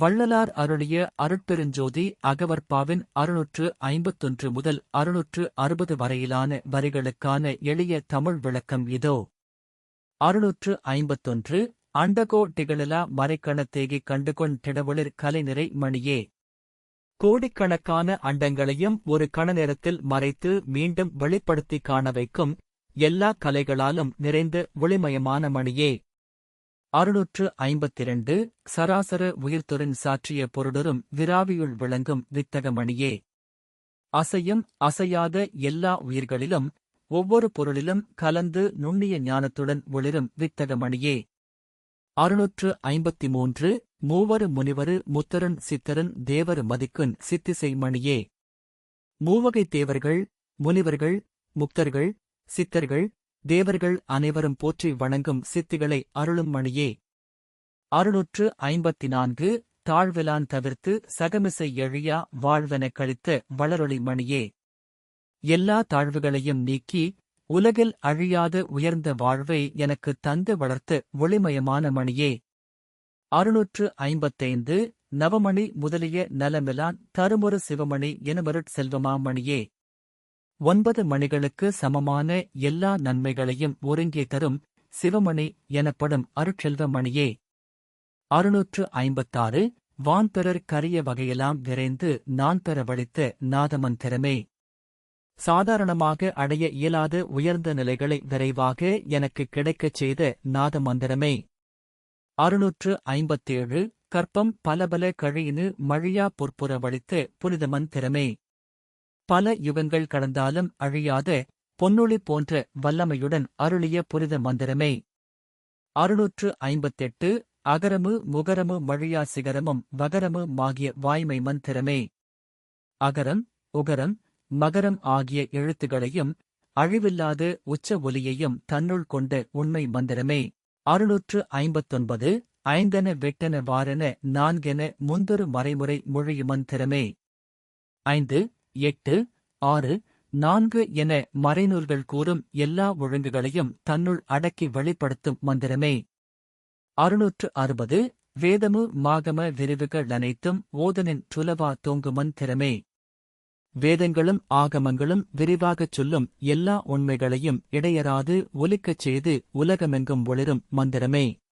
வள்ளலார் அருளிய அருட்பெருஞ்சோதி அகவற்பாவின் அறுநூற்று ஐம்பத்தொன்று முதல் அறுநூற்று அறுபது வரையிலான வரிகளுக்கான எளிய தமிழ் விளக்கம் இதோ. அறுநூற்று ஐம்பத்தொன்று அண்டகோ திகழலா மறைக்கணத்தேகி கண்டுகொண் திடவளிர் கலைநிறை மணியே. கோடிக்கணக்கான அண்டங்களையும் ஒரு கண நேரத்தில் மறைத்து மீண்டும் வெளிப்படுத்தி காண வைக்கும் எல்லா கலைகளாலும் நிறைந்த ஒளிமயமான மணியே. அறுநூற்று ஐம்பத்திரண்டு சராசர உயிர்த்துடன் சாற்றிய பொருடரும் விராவியுள் விளங்கும் வித்தகமணியே. அசையும் அசையாத எல்லா உயிர்களிலும் ஒவ்வொரு பொருளிலும் கலந்து நுண்ணிய ஞானத்துடன் ஒளிரும் வித்தகமணியே. அறுநூற்று ஐம்பத்தி மூன்று மூவரு முனிவரு முத்தரன் சித்தரன் தேவரு மதிக்குன் சித்திசை மணியே மூவகை தேவர்கள் முனிவர்கள் முக்தர்கள் சித்தர்கள் தேவர்கள் அனைவரும் போற்றி வணங்கும் சித்திகளை அருளும் மணியே. அறுநூற்று ஐம்பத்தி நான்கு தாழ்விலான் தவிர்த்து சகமிசை எழியா வாழ்வெனக் கழித்த வளரொளி மணியே. எல்லா தாழ்வுகளையும் நீக்கி உலகில் அழியாத உயர்ந்த வாழ்வை எனக்கு தந்து வளர்த்த ஒளிமயமான மணியே. அறுநூற்று ஐம்பத்தைந்து நவமணி முதலிய நலமிலான் தருமொரு சிவமணி எனவருட் செல்வமாமணியே ஒன்பது மணிகளுக்கு சமமான எல்லா நன்மைகளையும் ஒருங்கே தரும் சிவமணி எனப்படும் அருட்செல்வமணியே. அறுநூற்று ஐம்பத்தாறு. வான்பெறர் கரிய வகையெல்லாம் விரைந்து நான் பெற வழித்த நாதமந்திரமே சாதாரணமாக அடைய இயலாத உயர்ந்த நிலைகளை விரைவாக எனக்கு கிடைக்கச் செய்த நாதமந்திரமே அறுநூற்று ஐம்பத்தேழு. கற்பம் பலபல கழியினு மழியா பொற்புற வளித்த புனிதமந்திரமே பல யுகங்கள் கடந்தாலும் அழியாத பொன்னொளி போன்ற வல்லமையுடன் அருளிய புரித மந்திரமே. அறுநூற்று ஐம்பத்தெட்டு அகரமு முகரமு மழியா சிகரமும் வகரமு ஆகிய வாய்மை மந்திரமே. அகரம் உகரம் மகரம் ஆகிய எழுத்துகளையும் அழிவில்லாத உச்ச ஒலியையும் தன்னுள் கொண்ட உண்மை மந்திரமே. அறுநூற்று ஐம்பத்தொன்பது ஐந்தென வெட்டென வாரென நான்கென முந்தொரு மறைமுறை மொழி மந்திரமே. ஐந்து எட்டு ஆறு நான்கு என மறைநூல்கள் கூறும் எல்லா ஒழுங்குகளையும் தன்னுள் அடக்கி வெளிப்படுத்தும் மந்திரமே. அறுநூற்று அறுபது வேதமு மாகம விரிவுகள் அனைத்தும் ஓதனின் துலவா தோங்கு மந்திரமே. வேதங்களும் ஆகமங்களும் விரிவாகச் சொல்லும் எல்லா உண்மைகளையும் இடையராது ஒலிக்கச் செய்து உலகமெங்கும் ஒளிரும் மந்திரமே.